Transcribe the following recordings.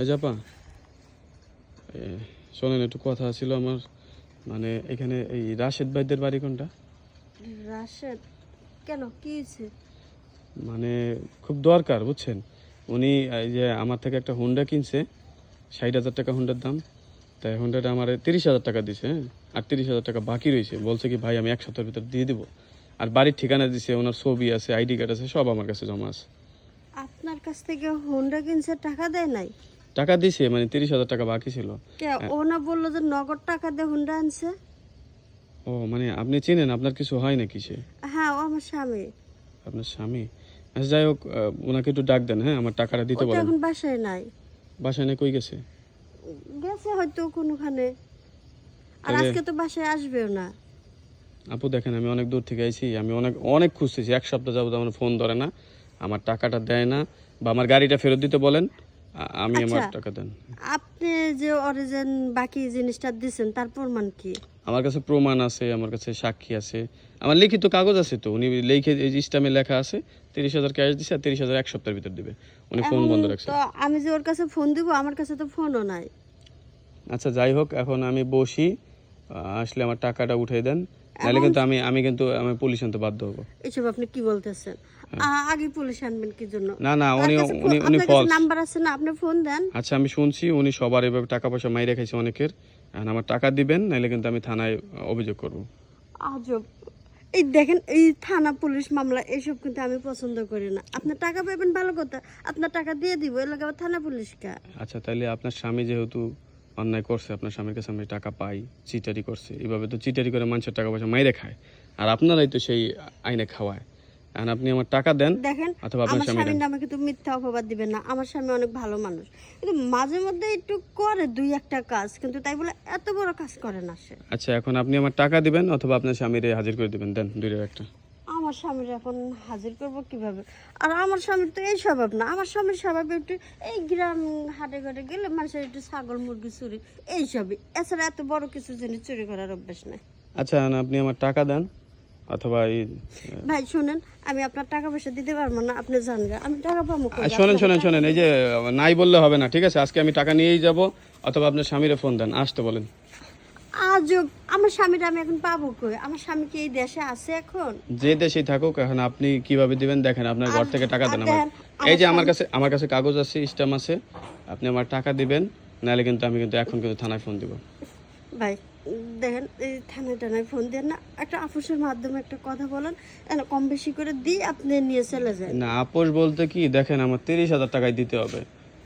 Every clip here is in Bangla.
এই জাপা শোনেন একটু কথা ছিল আমার মানে এখানে এই রাশেদ ভাইদের বাড়ি কোনটা? রাশেদ? কেন? কি হয়েছে? মানে খুব দরকার বুঝছেন? উনি এই যে আমার থেকে একটা হুন্ডা কিনছে ষাট হাজার টাকা হুন্ডার দাম। তাই হুন্ডাটা আমার তিরিশ হাজার টাকা দিছে হ্যাঁ? আর তিরিশ হাজার টাকা বাকি রয়েছে। বলছে কি ভাই আমি এক সপ্তাহের ভিতর দিয়ে দিব। আর বাড়ির ঠিকানা দিছে ওনার ছবি আছে আইডি কার্ড আছে সব আমার কাছে জমা আছে। আপনার কাছ থেকে হোন্ডা কিনছে টাকা দেয় নাই? টাকা দিছে মানে তিরিশ হাজার টাকা বাকি ছিল। কে ও না বলল যে নগদ টাকা দিয়ে হোন্ডা আনছে। ও মানে আপনি চেনেন আপনার কিছু হয় না কিসে হ্যাঁ ও আমার স্বামী। আপনার স্বামী? আচ্ছা যাই হোক ওনাকে একটু ডাক দেন হ্যাঁ আমার টাকাটা দিতে ওটা এখন বাসায় নাই। বাসায় না কই গেছে? গেছে হয়তো কোনোখানে। আর আজকে তো বাসায় আসবেও না। আপু দেখেন আমি অনেক দূর থেকে আইছি আমি অনেক অনেক খুঁজতেছি এক সপ্তাহ যাবত আমার ফোন ধরে না আমার টাকাটা দেয় না বা আমার গাড়িটা ফেরত দিতে বলেন। আমি আমার আচ্ছা। টাকা দেন। আপনি যে অরিজিন বাকি জিনিসটা দিছেন তার প্রমাণ কি? আমার কাছে প্রমাণ আছে আমার কাছে সাক্ষী আছে। আমার লিখিত কাগজ আছে তো উনি লিখে এই ইস্টামে লেখা আছে তিরিশ হাজার ক্যাশ দিছে আর তিরিশ হাজার এক সপ্তাহের ভিতর দিবে। উনি ফোন বন্ধ রাখছে। তো আমি যে ওর কাছে ফোন দিব আমার কাছে তো ফোনও নাই। আচ্ছা যাই হোক এখন আমি বসি আসলে আমার টাকাটা উঠাই দেন। নাহলে কিন্তু আমি আমি কিন্তু আমি পুলিশ আনতে বাধ্য হব। এসব আপনি কি বলতেছেন? আগে পুলিশ আনবেন কি জন্য? না না উনি উনি উনি ফলস নাম্বার আছে না? আপনি ফোন দেন। আচ্ছা আমি শুনছি উনি সবার এভাবে টাকা পয়সা মাইরে খাইছে অনেকের। এখন আমার টাকা দিবেন নাহলে কিন্তু আমি থানায় অভিযোগ করব। আজব। এই দেখেন এই থানা পুলিশ মামলা এইসব কিন্তু আমি পছন্দ করি না। আপনার টাকা পাবেন ভালো কথা আপনার টাকা দিয়ে দিব এর লাগে থানা পুলিশ কা আচ্ছা তাহলে আপনার স্বামী যেহেতু অন্যায় করছে আপনার স্বামীর কাছে আমি টাকা পাই চিটারি করছে এভাবে তো চিটারি করে মানুষের টাকা পয়সা মাইরে খায়। আর আপনারাই তো সেই আইনে খাওয়ায়। এখন আপনি আমার টাকা দেন দেখেন অথবা আপনার আমার স্বামী নামে কিন্তু মিথ্যা অপবাদ দিবেন না আমার স্বামী অনেক ভালো মানুষ। কিন্তু মাঝে মধ্যে একটু করে দুই একটা কাজ কিন্তু তাই বলে এত বড় কাজ করে না সে। আচ্ছা এখন আপনি আমার টাকা দিবেন অথবা আপনার স্বামীরে হাজির করে দিবেন। দেন দুইটার একটা। আমার স্বামীর এখন হাজির করব কীভাবে? আর আমার স্বামীর তো এই স্বভাব না আমার স্বামীর স্বভাব একটু এই গ্রাম হাটে ঘাটে গেলে মানুষের একটু ছাগল মুরগি চুরি এইসবই এছাড়া এত বড় কিছু জিনিস চুরি করার অভ্যাস নাই। আচ্ছা আপনি আমার টাকা দেন অথবা এই ভাই শুনেন আমি আপনার টাকা পয়সা দিতে পারব না আপনি জানগা আমি টাকা পাবো শোনেন শোনেন শোনেন এই যে নাই বললে হবে না ঠিক আছে? আজকে আমি টাকা নিয়েই যাব অথবা আপনার স্বামীরে ফোন দেন আসতে বলেন। আজও আমার স্বামীটা আমি এখন পাবো কই? আমার স্বামী কি এই দেশে আছে এখন? যে দেশেই থাকুক এখন আপনি কীভাবে দিবেন দেখেন আপনার ঘর থেকে টাকা দেন আমার। এই যে আমার কাছে আমার কাছে কাগজ আছে স্ট্যাম্প আছে আপনি আমার টাকা দিবেন নাহলে কিন্তু আমি কিন্তু এখন কিন্তু থানায় ফোন দিব। ভাই দেখেন এই থানায় টানায় ফোন দেন না। একটা আপুসের মাধ্যমে একটা কথা বলেন কম বেশি করে দিই আপনি নিয়ে চলে যান। না আপোষ বলতে কি দেখেন আমার তিরিশ হাজার টাকায় দিতে হবে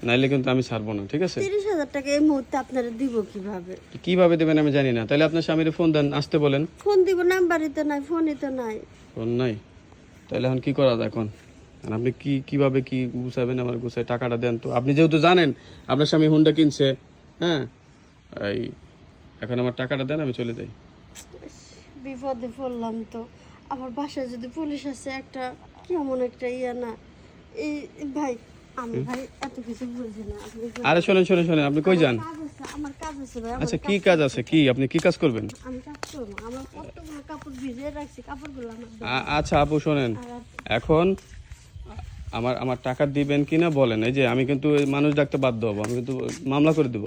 নাইলে কিন্তু আমি ছাড়বো না ঠিক আছে? তিরিশ হাজার টাকা এই মুহূর্তে আপনারা দিব কীভাবে? কীভাবে দেবেন আমি জানি না তাহলে আপনার স্বামীর ফোন দেন আসতে বলেন। ফোন দিব নাম্বারই তো নাই ফোনই তো নাই। ফোন নাই? তাহলে এখন কি করা যায় এখন? আর আপনি কি কীভাবে কি গুছাবেন আমার গুছায় টাকাটা দেন তো। আপনি যেহেতু জানেন আপনার স্বামী হুন্ডা কিনছে হ্যাঁ? এই এখন আমার টাকাটা দেন আমি চলে যাই। বিপদে পড়লাম তো। আমার বাসায় যদি পুলিশ আছে একটা কেমন একটা ইয়া না। এই ভাই আমি ভাই এত কিছু বুঝি না। আরে শোনেন শোনেন শোনেন আপনি কই যান? আমার কাজ আছে ভাই আচ্ছা কি কাজ আছে? কি আপনি কি কাজ করবেন? আমি কাজ করব আমার কতগুলো কাপড় ভিজিয়ে রাখছি কাপড়গুলো আমার আচ্ছা আপু শোনেন। এখন আমার আমার টাকা দিবেন কিনা বলেন এই যে আমি কিন্তু মানুষ ডাকতে বাধ্য হব আমি কিন্তু মামলা করে দিব।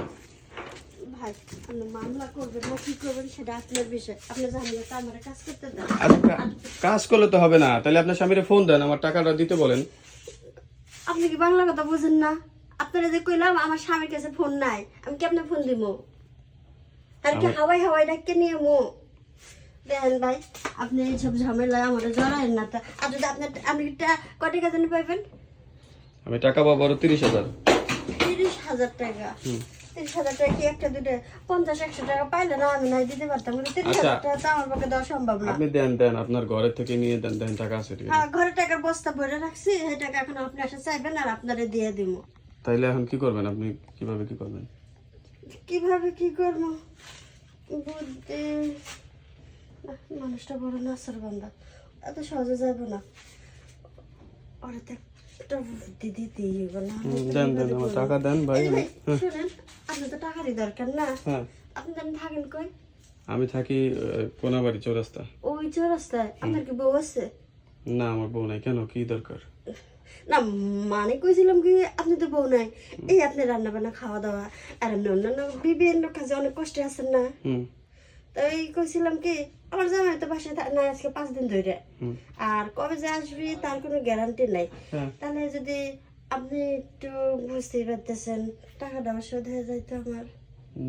মামলা করবেন কি করবেন সেটা আপনার বিষয়। আপনি জানলে তো আমার কাজ করতে দেন। কাজ করলে তো হবে না। তাহলে আপনার স্বামীরে ফোন দেন আমার টাকাটা দিতে বলেন। আপনি কি বাংলা কথা বুঝেন না? আপনারা যে কইলাম আমার স্বামীর কাছে ফোন নাই। আমি কি আপনার ফোন দিব আর কি হাওয়াই হাওয়াই ডাকে নিয়ে মো দেখেন ভাই আপনি এইসব ঝামেলায় আমার জড়ায়েন না তা। আর যদি আপনার আপনি কি টা- কয় টাকা জানি পাইবেন? আমি টাকা পাবো আরও তিরিশ হাজার। তিরিশ হাজার টাকা। তিরিশ হাজার টাকা কি একটা দুটো পঞ্চাশ একশো টাকা পাইলে না আমি নাই দিতে পারতাম। কিন্তু তিরিশ আচ্ছা। হাজার টাকা তো আমার পক্ষে দেওয়া সম্ভব না। আপনি দেন দেন আপনার ঘরের থেকে নিয়ে দেন দেন টাকা আছে ঠিক আছে। হ্যাঁ ঘরে টাকার বস্তা ভরে রাখছি সেই টাকা এখন আপনি এসে চাইবেন আর আপনারে দিয়ে দিব তাইলে এখন কি করবেন আপনি? কীভাবে কি করবেন? কীভাবে কি করব? বুদ্ধি। না, মানুষটা বড় নাচর বান্ধা এত সহজে যাব না। ওরা দেন দেন আমার টাকা দেন ভাই এই আমি ভাই, শুনেন আপনার তো টাকারই দরকার না। হ্যাঁ। আপনি থাকেন কই? আমি থাকি কোনাবাড়ি চৌরাস্তা। ওই চৌরাস্তায়? আপনার কি বউ আছে? না আমার বউ নাই। কেন? কি দরকার? না মানে কইছিলাম কি আপনি তো বউ নাই। এই আপনি রান্না বান্না খাওয়া দাওয়া আর অন্যান্য বিভিন্ন কাজে অনেক কষ্টে আছেন না। তাই কইছিলাম কি আমার জামাই তো বাসায় নাই আজকে পাঁচ দিন ধরে আর কবে যে আসবি তার কোনো গ্যারান্টি নাই। হ্যাঁ। তাহলে যদি আপনি একটু বুঝতেই পারতেছেন টাকাটা শোধ হয়ে যাইতো আমার।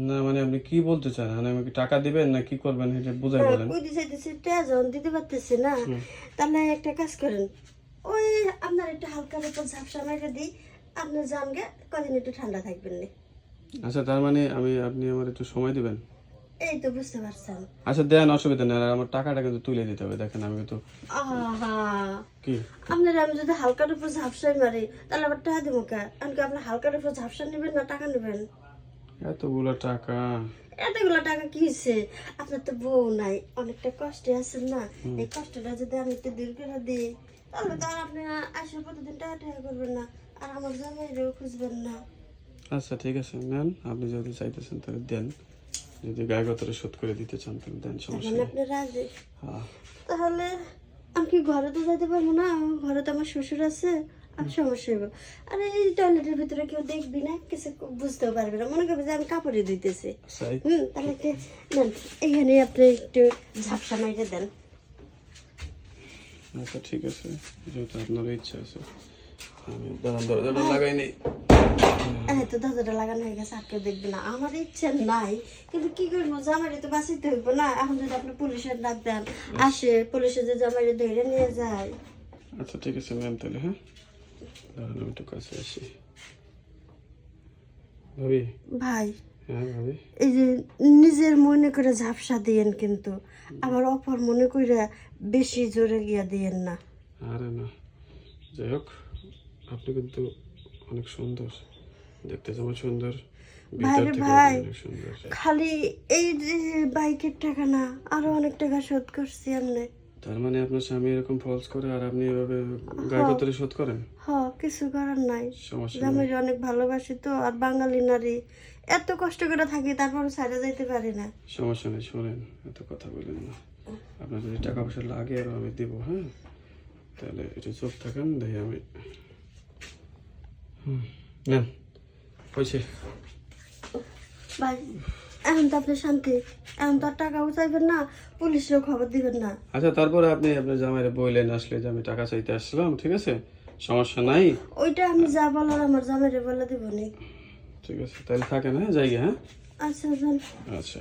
না মানে আপনি কি বলতে চান? মানে আমাকে টাকা দিবেন না কি করবেন এটা বুঝাই হ্যাঁ, বলেন। কই দিতে চাইতেছি যখন দিতে পারতেছি না। তাহলে একটা কাজ করেন ওই আপনার একটু হালকার উপর ঝাপসা মেরে দিই আপনি যান গে কদিন একটু ঠান্ডা থাকবেন না। আচ্ছা তার মানে আমি আপনি আমার একটু সময় দিবেন? এই তো বুঝতে পারছেন। আচ্ছা দেন অসুবিধা নেই। আমার টাকাটা কিন্তু তুলে দিতে হবে। দেখেন আমি কিন্তু আহা। কি? আপনার আমি যদি হালকার উপর ঝাপসাই মারি তাহলে আবার টাকা দেবো কে? আমি কি আপনার হালকার উপর ঝাপসা নেবেন না টাকা নেবেন। এতগুলো টাকা। এতগুলো টাকা কি হয়েছে আপনার তো বউ নাই। অনেকটা কষ্টে আছেন না? এই কষ্টটা যদি আমি একটু দূর করে দিই তাহলে তো আর আপনি আসে প্রতিদিন টাকা টাকা করবেন না। আর আমার জামাইরেও খুঁজবেন না। আচ্ছা ঠিক আছে। নেন আপনি যদি চাইতেছেন তাহলে দেন। যদি গায়ে গতরে শোধ করে দিতে চান তাহলে দেন সমস্যা মানে আপনি রাজি? হ্যাঁ। তাহলে আমি কি ঘরে তো যেতে পারব না? ঘরে তো আমার শ্বশুর আছে আর সমস্যা হইব। আরে এই টয়লেটের ভিতরে কেউ দেখবি না? কিছু বুঝতেও পারবে না। মনে করবে যে আমি কাপড়ে দিতেছি আচ্ছা হুম তাহলে কি? নেন এখানে আপনি একটু ঝাপসা মাইরে দেন। আচ্ছা ঠিক আছে। যেহেতু আপনার ইচ্ছা আছে। দাঁড়ান দরজাটা লাগাই নেই। তো দরজাটা লাগানো হয়ে গেছে আর কেউ দেখবে না। আমার ইচ্ছে নাই কিন্তু কি করব তো হইব না। এখন যদি আপনি পুলিশের ডাক দেন আসে পুলিশে যে ধরে নিয়ে যায়। আচ্ছা ঠিক আছে ম্যাম তাহলে হ্যাঁ? দাঁড়ান আমি একটু কাছে আসি। ভাবি? ভাই হ্যাঁ এই যে নিজের মনে করে ঝাপসা দিয়েন কিন্তু আবার অপর মনে করে বেশি জোরে গিয়া দিয়েন না। আরে না যাই হোক। আপনি কিন্তু অনেক সুন্দর। দেখতে যেমন সুন্দর। ভাই ভিতর রে থেকে ভাই। খালি এই যে বাইকের টাকা না আরও অনেক টাকা শোধ করছি এমনি তার মানে আপনার স্বামী এরকম ফলস করে আর আপনি এভাবে গায়ে শোধ করেন? হ কিছু করার নাই। নেই। অনেক ভালোবাসি তো আর বাঙালি নারী এত কষ্ট করে থাকি তারপর ছাড়া যাইতে পারি না। সমস্যা নেই শোনেন এত কথা বলেন না। আপনার যদি টাকা পয়সা লাগে আর আমি দিব হ্যাঁ? তাহলে একটু চোখ থাকেন দেখি আমি নেন হয়েছে। ভাই এখন তো আপনি শান্তি। এখন তো আর টাকাও চাইবেন না পুলিশেও খবর দিবেন না। আচ্ছা তারপরে আপনি আপনার জামাইরে বইলেন আসলে যে আমি টাকা চাইতে আসছিলাম ঠিক আছে? সমস্যা নাই। ওইটা আমি যা বলার আমার জামাইরে বলে দিব নি ঠিক আছে তাহলে থাকেন হ্যাঁ জায়গা হ্যাঁ? আচ্ছা আচ্ছা।